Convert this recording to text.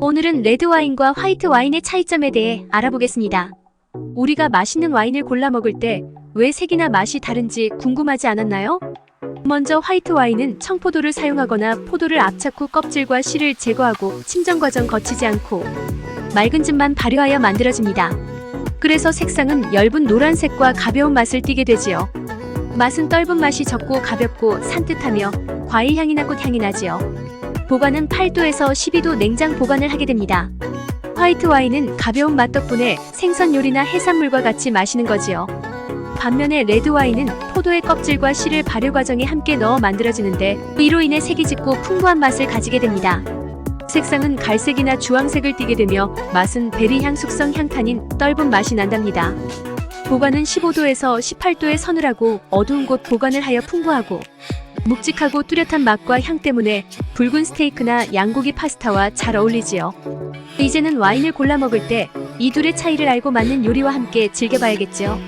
오늘은 레드 와인과 화이트 와인의 차이점에 대해 알아보겠습니다. 우리가 맛있는 와인을 골라 먹을 때 왜 색이나 맛이 다른지 궁금하지 않았나요? 먼저 화이트 와인은 청포도를 사용하거나 포도를 압착 후 껍질과 씨를 제거하고 침정 과정 거치지 않고 맑은 즙만 발효하여 만들어집니다. 그래서 색상은 엷은 노란색과 가벼운 맛을 띠게 되지요. 맛은 떫은 맛이 적고 가볍고 산뜻하며 과일 향이나 꽃 향이 나지요. 보관은 8도에서 12도 냉장 보관을 하게 됩니다. 화이트 와인은 가벼운 맛 덕분에 생선 요리나 해산물과 같이 마시는 거지요. 반면에 레드 와인은 포도의 껍질과 씨를 발효 과정에 함께 넣어 만들어지는데 이로 인해 색이 짙고 풍부한 맛을 가지게 됩니다. 색상은 갈색이나 주황색을 띠게 되며 맛은 베리향 숙성 향탄인 떫은 맛이 난답니다. 보관은 15도에서 18도에 서늘하고 어두운 곳 보관을 하여 풍부하고 묵직하고 뚜렷한 맛과 향 때문에 붉은 스테이크나 양고기 파스타와 잘 어울리지요. 이제는 와인을 골라 먹을 때 이 둘의 차이를 알고 맞는 요리와 함께 즐겨봐야겠죠.